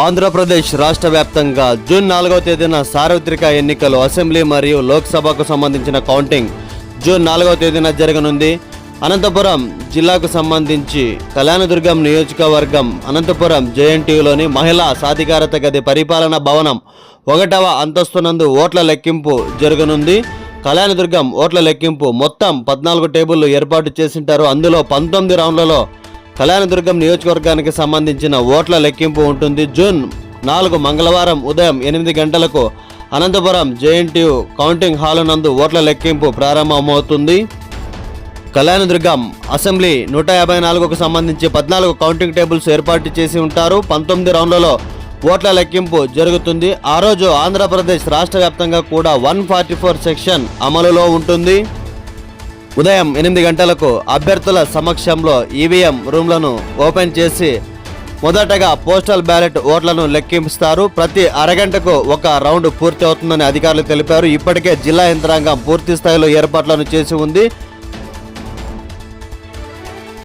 ఆంధ్రప్రదేశ్ రాష్ట్ర వ్యాప్తంగా జూన్ నాలుగవ తేదీన సార్వత్రిక ఎన్నికలు అసెంబ్లీ మరియు లోక్సభకు సంబంధించిన కౌంటింగ్ జూన్ నాలుగవ తేదీన జరగనుంది. అనంతపురం జిల్లాకు సంబంధించి కళ్యాణదుర్గం నియోజకవర్గం అనంతపురం జేఎన్టీయులోని మహిళా సాధికారత గది పరిపాలన భవనం ఒకటవ అంతస్తునందు ఓట్ల లెక్కింపు జరగనుంది. కళ్యాణదుర్గం ఓట్ల లెక్కింపు మొత్తం పద్నాలుగు టేబుళ్ళు ఏర్పాటు చేసింటారు. అందులో పంతొమ్మిది రౌండ్లలో కళ్యాణదుర్గం నియోజకవర్గానికి సంబంధించిన ఓట్ల లెక్కింపు ఉంటుంది. జూన్ నాలుగు మంగళవారం ఉదయం ఎనిమిది గంటలకు అనంతపురం జేఎన్టీయు కౌంటింగ్ హాల్ నందు ఓట్ల లెక్కింపు ప్రారంభమవుతుంది. కళ్యాణదుర్గం అసెంబ్లీ నూట యాభై నాలుగుకు సంబంధించి పద్నాలుగు కౌంటింగ్ టేబుల్స్ ఏర్పాటు చేసి ఉంటారు. పంతొమ్మిది రౌండ్లలో ఓట్ల లెక్కింపు జరుగుతుంది. ఆ రోజు ఆంధ్రప్రదేశ్ రాష్ట్ర వ్యాప్తంగా కూడా వన్ ఫార్టీ ఫోర్ సెక్షన్ అమలులో ఉంటుంది. ఉదయం ఎనిమిది గంటలకు అభ్యర్థుల సమక్షంలో ఈవీఎం రూమ్లను ఓపెన్ చేసి మొదటగా పోస్టల్ బ్యాలెట్ ఓట్లను లెక్కిస్తారు ప్రతి అరగంటకు ఒక రౌండ్ పూర్తి అవుతుందని అధికారులు తెలిపారు. ఇప్పటికే జిల్లా యంత్రాంగం పూర్తి స్థాయిలో ఏర్పాట్లను చేసి ఉంది.